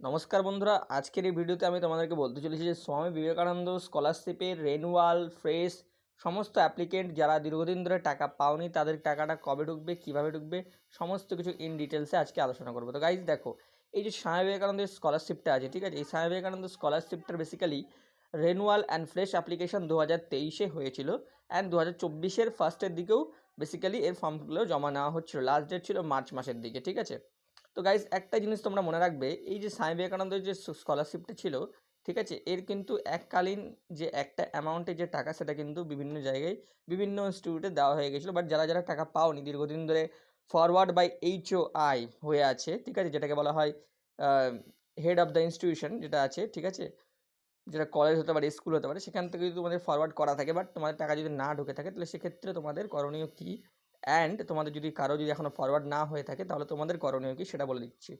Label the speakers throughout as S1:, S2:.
S1: নমস্কার বন্ধুরা, আজকের এই ভিডিওতে আমি তোমাদেরকে বলতে চলেছি যে স্বামী বিবেকানন্দ স্কলারশিপের রেনুয়াল ফ্রেশ সমস্ত অ্যাপ্লিকেন্ট যারা দীর্ঘদিন ধরে টাকা পাওনি, তাদের টাকাটা কবে ঢুকবে, কীভাবে ঢুকবে, সমস্ত কিছু ইন ডিটেলসে আজকে আলোচনা করব। তো গাইজ দেখো, এই যে স্বামী বিবেকানন্দের স্কলারশিপটা আছে, ঠিক আছে? এই Swami Vivekananda স্কলারশিপটার basically renewal and fresh application দু হাজার তেইশে হয়েছিল অ্যান্ড দু হাজার চব্বিশের ফার্স্টের দিকেও বেসিক্যালি এর ফর্মগুলো জমা নেওয়া হচ্ছিল। লাস্ট ডেট ছিল মার্চ মাসের দিকে, ঠিক আছে? তো গাইজ একটা জিনিস তোমরা মনে রাখবে, এই যে স্বামী বিবেকানন্দের যে স্কলারশিপটা ছিল, ঠিক আছে, এর কিন্তু এককালীন যে একটা অ্যামাউন্টের যে টাকা, সেটা কিন্তু বিভিন্ন জায়গায় বিভিন্ন ইনস্টিটিউটে দেওয়া হয়ে গেছিল। বাট যারা যারা টাকা পাওনি, দীর্ঘদিন ধরে ফরওয়ার্ড বাই এইচও আই হয়ে আছে, ঠিক আছে, যেটাকে বলা হয় হেড অফ দ্য ইনস্টিটিউশন যেটা আছে, ঠিক আছে, যেটা কলেজ হতে পারে স্কুল হতে পারে, সেখান থেকে যদি তোমাদের ফরওয়ার্ড করা থাকে বাট তোমাদের টাকা যদি না ঢুকে থাকে, তাহলে সেক্ষেত্রে তোমাদের করণীয় কী? অ্যান্ড তোমাদের যদি কারও যদি এখনও ফরওয়ার্ড না হয়ে থাকে, তাহলে তোমাদের করণীয় কী সেটা বলে দিচ্ছি।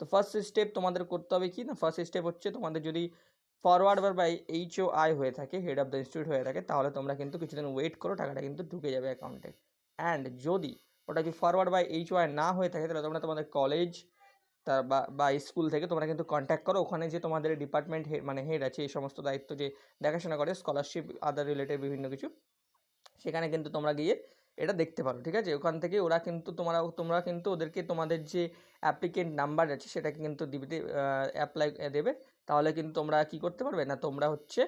S1: তো ফার্স্ট স্টেপ তোমাদের করতে হবে কি? না ফার্স্ট স্টেপ হচ্ছে তোমাদের যদি ফরওয়ার্ড বাই এইচও আই হয়ে থাকে হেড অফ দ্য ইনস্টিটিউট হয়ে থাকে, তাহলে তোমরা কিন্তু কিছুদিন ওয়েট করো, টাকাটা কিন্তু ঢুকে যাবে অ্যাকাউন্টে অ্যান্ড যদি ওটা যদি ফরওয়ার্ড বাই এইচও আই না হয়ে থাকে, তাহলে তোমরা তোমাদের কলেজ তার বা বা স্কুল থেকে তোমরা কিন্তু কন্ট্যাক্ট করো। ওখানে যে তোমাদের ডিপার্টমেন্ট হেড মানে হেড আছে, এই সমস্ত দায়িত্ব যে দেখাশোনা করে স্কলারশিপ আদার রিলেটেড বিভিন্ন কিছু, সেখানে কিন্তু তোমরা গিয়ে এটা দেখতে পারো, ঠিক আছে? ওখান থেকে ওরা কিন্তু তোমরা তোমরা কিন্তু ওদেরকে তোমাদের যে অ্যাপ্লিকেন্ট নাম্বার আছে সেটাকে কিন্তু দিবে অ্যাপ্লাই দেবে। তাহলে কিন্তু তোমরা কি করতে পারবে না, তোমরা হচ্ছে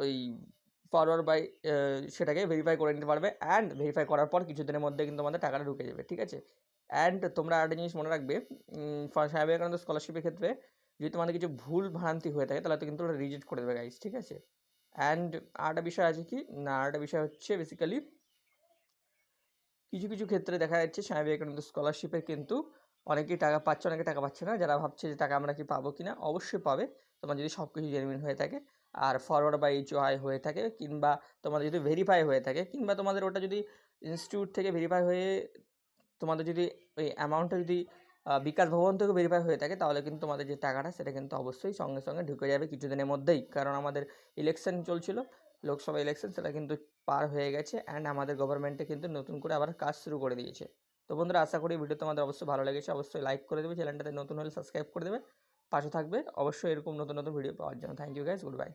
S1: ওই ফরওয়ার্ড বাই সেটাকে ভেরিফাই করে নিতে পারবে অ্যান্ড ভেরিফাই করার পর কিছুদিনের মধ্যে কিন্তু তোমাদের টাকাটা ঢুকে যাবে, ঠিক আছে? অ্যান্ড তোমরা একটা জিনিস মনে রাখবে স্বামী বিবেকানন্দ স্কলারশিপের ক্ষেত্রে যদি তোমাদের কিছু ভুল ভ্রান্তি হয়ে থাকে তাহলে তো কিন্তু ওরা রিজেক্ট করে দেবে গাইজ ঠিক আছে? অ্যান্ড আরেকটা বিষয় আছে কি? না, আরেকটা বিষয় হচ্ছে বেসিক্যালি কিছু কিছু ক্ষেত্রে দেখা যাচ্ছে স্বামী বিবেকানন্দ স্কলারশিপে কিন্তু অনেকেই টাকা পাচ্ছে, অনেকে টাকা পাচ্ছে না। যারা ভাবছে যে টাকা আমরা কি পাবো কি না অবশ্যই পাবে। তোমার যদি সব কিছু জেনুইন হয়ে থাকে আর ফরওয়ার্ড বা এইচ আই হয়ে থাকে কিংবা তোমাদের যদি ভেরিফাই হয়ে থাকে কিংবা তোমাদের ওটা যদি ইনস্টিটিউট থেকে ভেরিফাই হয়ে তোমাদের যদি ওই অ্যামাউন্টটা যদি বিকাশ ভবন থেকে ভেরিফাই হয়ে থাকে তাহলে কিন্তু তোমাদের যে টাকাটা সেটা কিন্তু অবশ্যই সঙ্গে সঙ্গে ঢুকে যাবে কিছুদিনের মধ্যেই। কারণ আমাদের ইলেকশন চলছিল লোকসভা ইলেকশন সেটা কিন্তু পার হয়ে গেছে অ্যান্ড আমাদের গভর্নমেন্টে কিন্তু নতুন করে আবার কাজ শুরু করে দিয়েছে। তো বন্ধুরা, আশা করি ভিডিও তোমাদের অবশ্যই ভালো লেগেছে। অবশ্যই লাইক করে দেবে চ্যানেলটাতে নতুন হলে সাবস্ক্রাইব করে দেবে। পাশে থাকবে। অবশ্যই এরকম নতুন নতুন ভিডিও পাওয়ার জন্য। Thank you guys goodbye